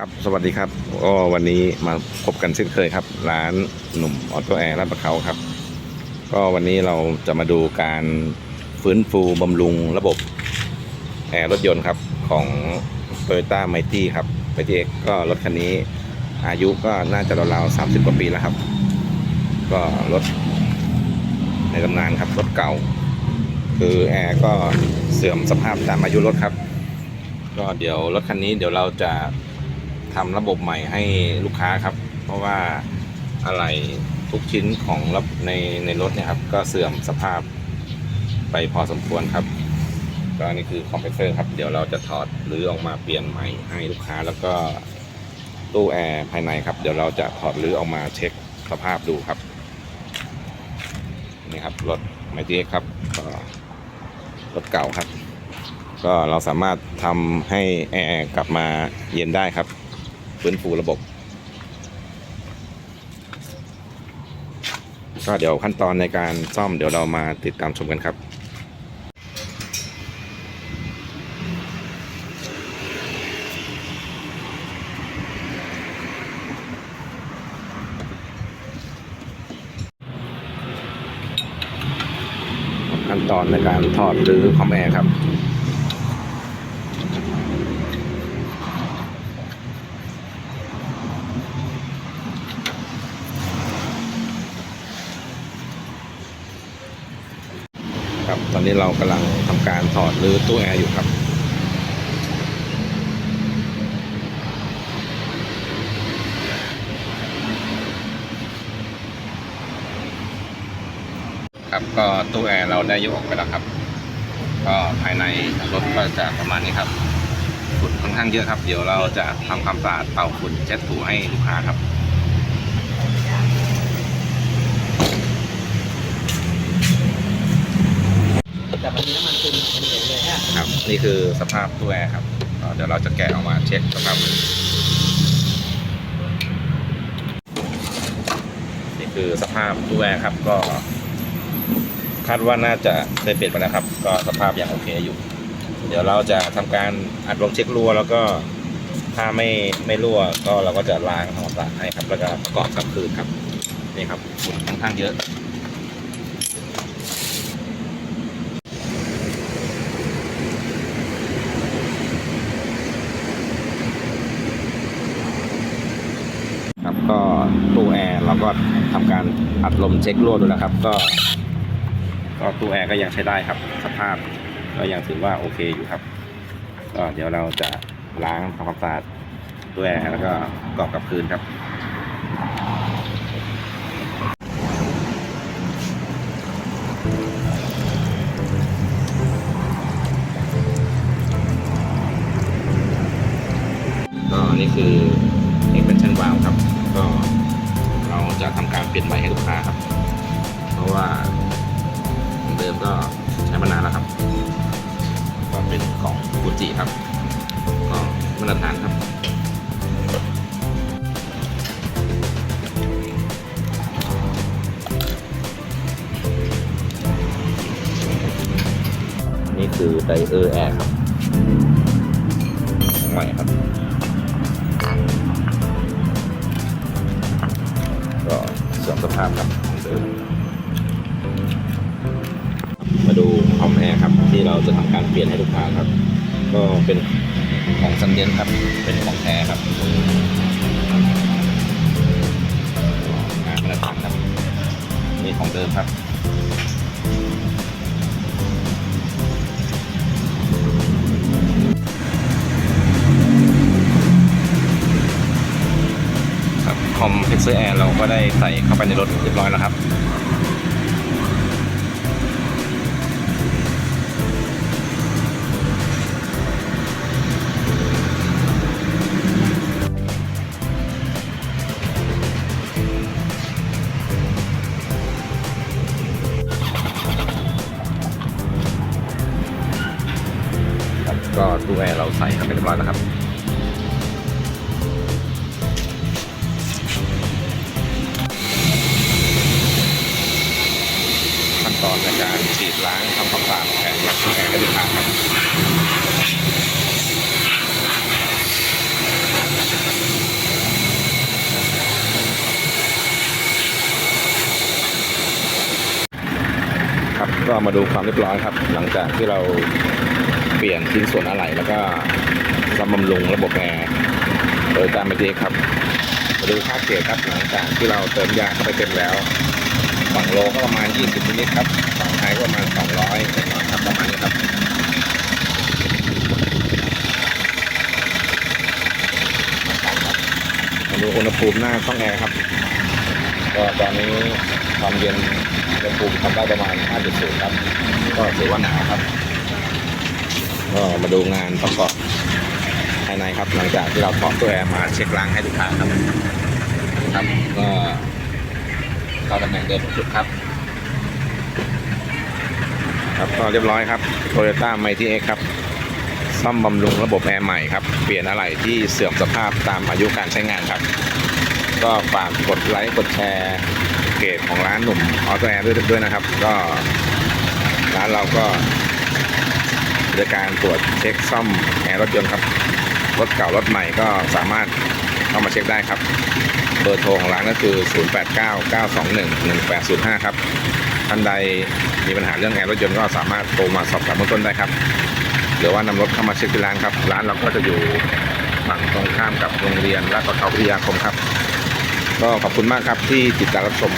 ครับสวัสดีครับก็วันนี้มาพบกันเช่นเคยครับ ร้านหนุ่มออโต้แอร์ลาดประเขาครับ ก็วันนี้เราจะมาดูการฟื้นฟูบำรุงระบบแอร์รถยนต์ครับ ของ t o y ต้าไมตี้ครับไมตี้ก็รถคันนี้อายุก็น่าจะราวๆ30กว่าปีแล้วครับ ก็รถในตำนานครับรถเก่า คือแอร์ก็เสื่อมสภาพตามอายุรถครับ ก็เดี๋ยวรถคันนี้เดี๋ยวเราจะ ทำระบบใหม่ให้ลูกค้าครับ เพราะว่าอะไรทุกชิ้นของระบบในในรถเนี่ยครับ ก็เสื่อมสภาพไปพอสมควรครับ ก็นี่คือคอมเพรสเซอร์ครับ เดี๋ยวเราจะถอดหรือออกมาเปลี่ยนใหม่ให้ลูกค้าแล้วก็ตู้แอร์ภายในครับ เดี๋ยวเราจะถอดหรือออกมาเช็คสภาพดูครับ นี่ครับรถไมตี้ครับก็รถเก่าครับ ก็เราสามารถทำให้แอร์กลับมาเย็นได้ครับ ฟื้นฟูระบบ ก็เดี๋ยวขั้นตอนในการซ่อมเดี๋ยวเรามาติดตามชมกันครับขั้นตอนในการถอดหรือคอมแอร์ครับ ครับ ตอ นี้เรากำลังทำการถอดหรือตู้แอร์อยู่ครับครับก็ตู้แอร์เราได้ยกออกไปแล้วครับ ก็ภายในรถก็จะประมาณนี้ครับฝุ่นค่อนข้างเยอะครับ เดี๋ยวเราจะทำความสะอาดเป่าฝุ่นเช็ดถูให้ลูกค้าครับ แต่มันมีน้ำมันซึมมันเห็นเลยฮะ ครับ นี่คือสภาพตู้แอร์ครับเดี๋ยวเราจะแกะออกมาเช็คสภาพนี่คือสภาพตู้แอร์ครับก็ คาดว่าน่าจะได้เปลี่ยนไปแล้วครับ ก็สภาพยังโอเคอยู่เดี๋ยวเราจะทำการอัดลมเช็ครั่วแล้วก็ถ้าไม่ไม่รั่วก็เราก็จะล้างทำความสะอาดให้ครับแล้วก็ประกอบกลับคืนครับนี่ครับฝุ่นค่อนข้างเยอะ ครับก็ ตู้แอร์เราก็ทำการอัดลมเช็ครั่วดูแล้วครับ ก็ก็ตู้แอร์ก็ยังใช้ได้ครับ สภาพก็ยังถือว่าโอเคอยู่ครับ ก็เดี๋ยวเราจะล้างทำความสะอาดตู้แอร์แล้วก็ปรอบกับคืนครับก็นี่คือ ปลี่ยนใหม่ให้ลูกค้าครับ เพราะว่าเดิมก็ใช้มานานแล้วครับ ก็เป็นของฟูจิครับ ก็มาตรฐานครับนี่คือไดเออร์แอร์ครับของใหม่ครับ สื่อมสภาพครับเหมือนเดิมมาดูคอมแอร์ครับ ที่เราจะทำการเปลี่ยนให้ลูกค้าครับ ก็เป็นของซันเดนครับ เป็นของแท้ครับงานมาตรฐานครับนี่ของเดิมครับ ก็ได้ใส่เข้าไปในรถเรียบร้อยแล้วครับก็ตู้แอร์เราใส่เข้าไปเรียบร้อยแล้วครับ ก็มาดูความเรียบร้อยครับ หลังจากที่เราเปลี่ยนชิ้นส่วนอะไหล่แล้วก็ซ่อมบำรุงระบบแอร์โดยตามไปดีครับ มาดูค่าเกรดครับ หลังจากที่เราเติมยาเข้าไปเต็มแล้วฝั่งโลก็ประมาณ 20นิดๆครับฝั่งไทยก็ประมาณ 200เล็กน้อยครับประมาณนี้ครับมาดูอุณหภูมิหน้าช่องแอร์ครับก็ตอนนี้ ความเย็นอุณหภูมิทำได้ประมาณ 5.0 ครับ ก็ถือว่าหนาวครับ ก็มาดูงานประกอบภายในครับ หลังจากที่เราถอดตัวแอร์มาเช็คล้างให้ลูกค้าครับ ครับก็เข้าตำแหน่งเดิมทุกจุดครับ ครับก็เรียบร้อยครับ Toyota m i g h t X ครับซ่อมบำรุงระบบแอร์ใหม่ครับ เปลี่ยนอะไหล่ที่เสื่อมสภาพตามอายุการใช้งานครับ ก็ฝากกดไลค์กดแชร์เพจของร้านหนุ่มออโตแอร์ด้วยด้วยนะครับ ก็ร้านเราก็บริการตรวจเช็คซ่อมแอร์รถยนต์ครับ รถเก่ารถใหม่ก็สามารถเข้ามาเช็คได้ครับ เบอร์โทรของร้านก็คือ 0899211805 ครับท่านใดมีปัญหาเรื่องแอร์รถยนต์ก็สามารถโทรมาสอบถามเบื้องต้นได้ครับ หรือว่านำรถเข้ามาเช็คที่ร้านครับ ร้านเราก็จะอยู่ฝั่งตรงข้ามกับโรงเรียนราชประเขาวิทยาคมครับ ก็ขอบคุณมากครับที่ติดตามรับชม